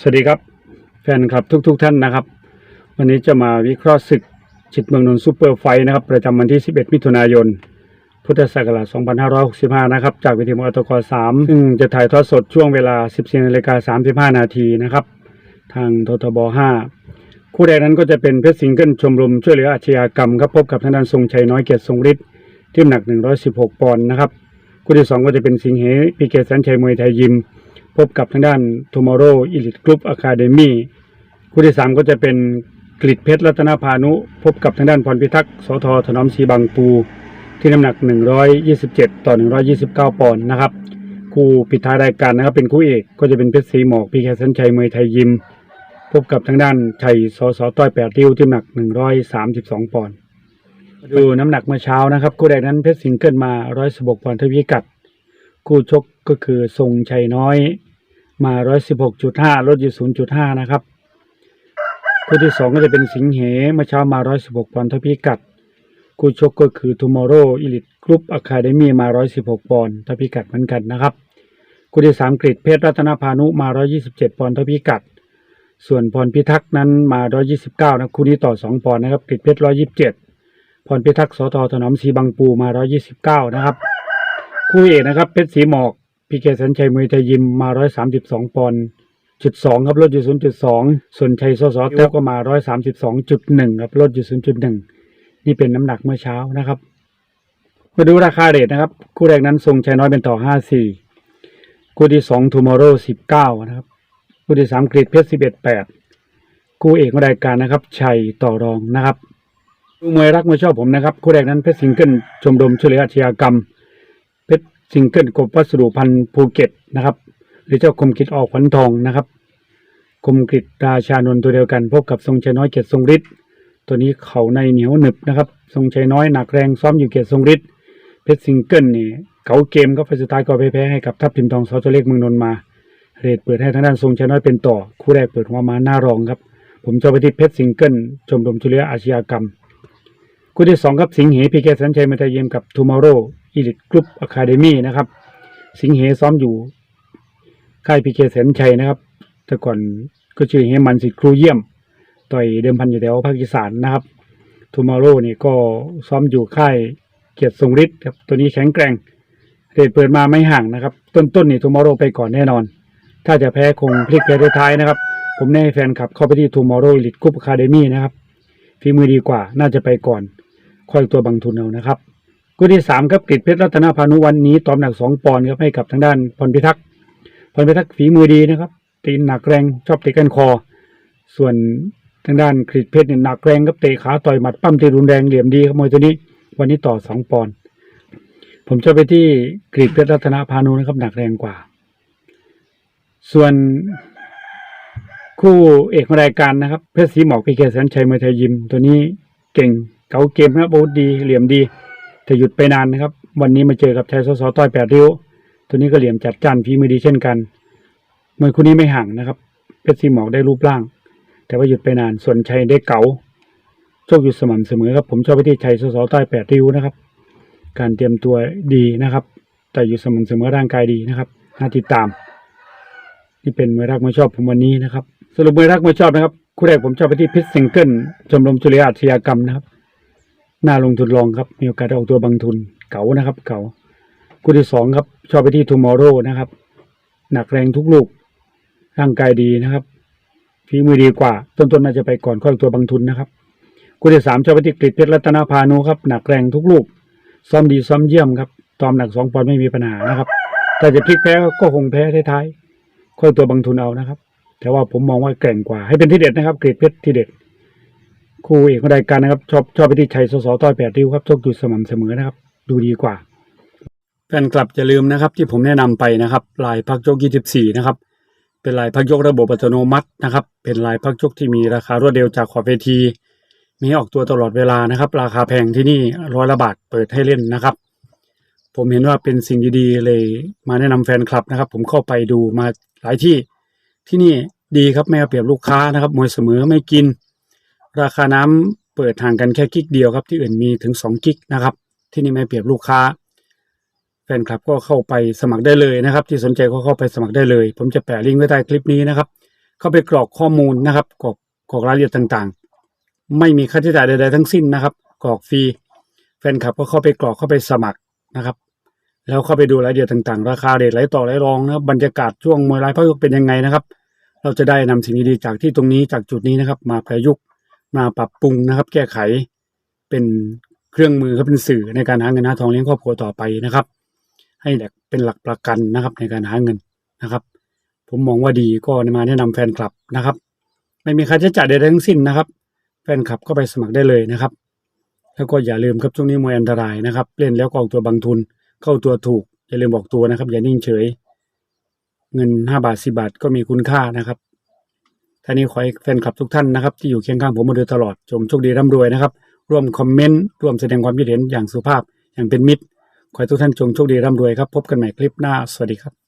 สวัสดีครับ แฟนคลับทุกๆทท่านนะครับ วันนี้จะมาวิเคราะห์ศึกจิตเมืองนนท์ซูเปอร์ไฟนะครับ ประจำวันที่ 11 มิถุนายน พุทธศักราช 2565 นะครับ จากวิทยุมอตก3ซึ่งจะถ่ายทอดสดช่วงเวลา 14นาฬิกา35 นาทีนะครับ ทางททบ 5 คู่แรกนั้นก็จะเป็นเพชรสิงเกิลชมรมช่วยเหลืออาชญากรรมครับพบกับทางด้านทรงชัยน้อยเกียรติทรงฤทธิ์ที่น้ำหนัก 116 ปอนด์นะครับคู่ที่สองก็จะเป็นสิงเหพีเกสันชัยมวยไทยยิม พบกับทางด้าน Tomorrow Elite Group Academy คู่ที่สามก็จะเป็นกลิดเพชรรัตนพานุ พบกับทางด้านพรพิทักษ์สทถนอมศรีบางปู ที่น้ำหนัก 127 ต่อ 129 ปอนด์นะครับ คู่ปิดท้ายรายการนะครับ เป็นคู่เอกก็จะเป็นเพชรสีหมอกพีแคสันชัยมวยไทยยิม พบกับทางด้านชัยสสต้อยแปดริ้วที่น้ำหนัก 132 ปอนด์ดูน้ำหนักเมื่อเช้านะครับ คู่แรกนั้นเพชรสิงเกิลมา 116ปอนด์ทาพิกัด คู่ชกก็คือทรงชัยน้อย มา116.5ลดอยู่0.5นะครับ คู่ที่สองก็จะเป็นสิงเหเมื่อเช้ามา116ปอนด์เท่าพิกัด คู่ชกก็คือ Tomorrow Elite Group Academy มา116ปอนด์เท่าพิกัดเหมือนกันนะครับ คู่ที่สามกรีดเพชรรัตนพานุมา127ปอนด์เท่าพิกัด ส่วนพรพิทักษ์นั้นมา129นะคู่นี้ต่อ2ปอนด์นะครับกรีดเพชร127พรพิทักษ์สทถนอมศรีบางปูมา129นะครับ คู่เอกนะครับเพชรสีหมอก พีเคสันชัยมวยไทยยิมมา132ปอนด์จุดสองครับลดอยู่0.2ส่วนชัยสสแต้วก็มา132.1ครับลดอยู่0.1นี่เป็นน้ำหนักเมื่อเช้านะครับ มาดูราคาเรทนะครับ คู่แรกนั้นทรงชัยน้อยเป็นต่อ54คู่ที่2 Tomorrow 19นะครับ คู่ที่3กรีดเพชร11 8คู่เอกของรายการนะครับ ชัยต่อรองนะครับดูมวยรักมวยชอบผมนะครับ คู่แรกนั้นเพชรสิงเกิลชมรมช่วยเหลืออาชญากรรม ซิงเกิลกบวัสดุพันธุ์ภูเก็ตนะครับ หรือเจ้าคมกิจออกขวัญทองนะครับคมกิจราชานนท์ตัวเดียวกัน พบกับทรงชัยน้อยเกียรติทรงฤทธิ์ตัวนี้เขาในเหนียวหนึบนะครับ ทรงชัยน้อยหนักแรงซ้อมอยู่เกียรติทรงฤทธิ์เพชรซิงเกิลนี่เขาเกมก็ไฟสุดท้ายก็แพ้ให้กับทัพทิมทองสอตัวเล็กเมืองนนท์มา เรทเปิดให้ทางด้านทรงชัยน้อยเป็นต่อ คู่แรกเปิดหัวมาหน้ารองครับ ผมจะไปที่เพชรซิงเกิลชมรมชุเลียอาชญากรรม คู่ที่สองครับสิงห์เหพีแกสันชัยมาตาเยมกับทูมอร์โร อีลิทกรุ๊ปอะคาเดมี่นะครับ สิงห์เหซ้อมอยู่ ค่ายพีเคแสนชัยนะครับ แต่ก่อนก็ชื่อเฮมันสิทธิ์ครูเยี่ยม ต่อยเดิมพันอยู่แถวภาคอีสานนะครับทูมอร์โรนี่ก็ซ้อมอยู่ค่ายเกียรติทรงฤทธิ์ครับตัวนี้แข็งแกร่งเรทเปิดมาไม่ห่างนะครับ ต้นๆนนี่ทูมอร์โรไปก่อนแน่นอน ถ้าจะแพ้คงพลิกแพ้ท้ายนะครับ ผมแน่แฟนคลับเข้าไปที่ทูมอร์โรอีลิทกรุ๊ปอะคาเดมี่นะครับฝีมือดีกว่าน่าจะไปก่อนค่อยตัวบังทุนเอานะครับ คู่ที่สามครับกฤษเพชรรัตนพานุวันนี้ตอมหนักสองปอนด์ครับให้กับทางด้านพรพิทักษ์พรพิทักษ์ฝีมือดีนะครับตีนหนักแรงชอบเตะกันคอ ส่วนทางด้านกฤษเพชรเนี่ยหนักแรงครับเตะขาต่อยหมัดปั้มตีรุนแรงเหลี่ยมดีครับมวยตัวนี้ วันนี้ต่อสองปอนด์ผมจะไปที่กฤษเพชรรัตนพานุนะครับหนักแรงกว่า ส่วนคู่เอกรายการนะครับเพชรสีหมอกพีเคแสนชัยมวยไทยยิม ตัวนี้เก่งเก๋าเกมนะครับอาวุธดีเหลี่ยมดี แต่หยุดไปนานนะครับ วันนี้มาเจอกับชัยสสต้อยแปดริ้ว ตัวนี้ก็เหลี่ยมจัดจ้านฝีมือดีเช่นกันมวยคู่นี้ไม่ห่างนะครับ เพชรสีหมอกได้รูปร่าง แต่ว่าหยุดไปนานส่วนชัยได้เก๋าโชคอยู่สม่ำเสมอครับ ผมชอบไปที่ชัยสสต้อยแปดริ้วนะครับ การเตรียมตัวดีนะครับ แต่อยู่สม่ำเสมอร่างกายดีนะครับน่าติดตาม นี่เป็นมวยรักมวยชอบผมวันนี้นะครับ สรุปมวยรักมวยชอบนะครับคู่แรกผมชอบไปที่พิษซิงเกิลชมรมจุฬาอาชญากรรมนะครับ น่าลงทุนลองครับ มีโอกาสออกตัวบางทุนเก๋านะครับ เก๋าคู่ที่สองครับ ชอบไปที่ทูมอร์โรนะครับ หนักแรงทุกลูก ร่างกายดีนะครับฝีมือดีกว่า ต้นๆน่าจะไปก่อนค่อยออกตัวบางทุนนะครับคู่ที่สามชอบไปที่กฤษเพชรรัตนพานุครับ หนักแรงทุกลูก ซ้อมดีซ้อมเยี่ยมครับ ตอมหนักสองปอนด์ไม่มีปัญหานะครับ แต่จะพลิกแพ้ก็คงแพ้ท้ายๆค่อยตัวบางทุนเอานะครับ แต่ว่าผมมองว่าแกร่งกว่า ให้เป็นที่เด็ดนะครับกรดเพชรที่เด็ด คู่เอกรายการนะครับ ชอบชอบไปที่ชัยสสต้อยแปดริ้วครับโชกอยู่สม่ำเสมอนะครับ ดูดีกว่าแฟนคลับอย่าลืมนะครับ ที่ผมแนะนำไปนะครับลายพักยก 24 นะครับ เป็นลายพักยกระบบอัตโนมัตินะครับ เป็นลายพักยกที่มีราคารวดเร็วจากขอบเวที มีออกตัวตลอดเวลานะครับ ราคาแพงที่นี่ร้อยละบาทเปิดให้เล่นนะครับ ผมเห็นว่าเป็นสิ่งดีๆ เลยมาแนะนำแฟนคลับนะครับ ผมเข้าไปดูมาหลายที่ที่นี่ดีครับไม่เอาเปรียบลูกค้านะครับมวยเสมอไม่กิน ราคาน้ำเปิดห่างกันแค่กิกเดียวครับที่อื่นมีถึงสองกิกนะครับ ที่นี่ไม่เปรียบลูกค้า แฟนคลับก็เข้าไปสมัครได้เลยนะครับ ที่สนใจก็เข้าไปสมัครได้เลย ผมจะแปะลิงก์ไว้ใต้คลิปนี้นะครับ เข้าไปกรอกข้อมูลนะครับกรอกกรอกรายละเอียดต่างๆ ไม่มีค่าใช้จ่ายใดๆทั้งสิ้นนะครับ กรอกฟรีแฟนคลับก็เข้าไปกรอกเข้าไปสมัครนะครับแล้วเข้าไปดูรายละเอียดต่างๆ ราคาเรทไหลต่อไหลรองนะครับบรรยากาศช่วงมวยรายพยกเป็นยังไงนะครับ เราจะได้นำสิ่งดีๆจากที่ตรงนี้จากจุดนี้นะครับ มาประยุกต์ มาปรับปรุงนะครับ แก้ไขเป็นเครื่องมือครับเป็นสื่อในการหาเงินหาทองเลี้ยงครอบครัวต่อไปนะครับ ให้เป็นหลักประกันนะครับในการหาเงินนะครับ ผมมองว่าดีก็มาแนะนำแฟนคลับนะครับ ไม่มีค่าใช้จ่ายใดทั้งสิ้นนะครับ แฟนคลับก็ไปสมัครได้เลยนะครับ แล้วก็อย่าลืมครับช่วงนี้มวยอันตรายนะครับ เล่นแล้วก็ออกตัวบางทุน เข้าตัวถูกอย่าลืมบอกตัวนะครับ อย่านิ่งเฉย เงินห้าบาทสิบาทก็มีคุณค่านะครับ ท่านี้ขอให้แฟนคลับทุกท่านนะครับที่อยู่เคียงข้างผมมาโดยตลอดจงโชคดีร่ำรวยนะครับ ร่วมคอมเมนต์ร่วมแสดงความคิดเห็นอย่างสุภาพอย่างเป็นมิตร ขอให้ทุกท่านจงโชคดีร่ำรวยครับ พบกันใหม่คลิปหน้า สวัสดีครับ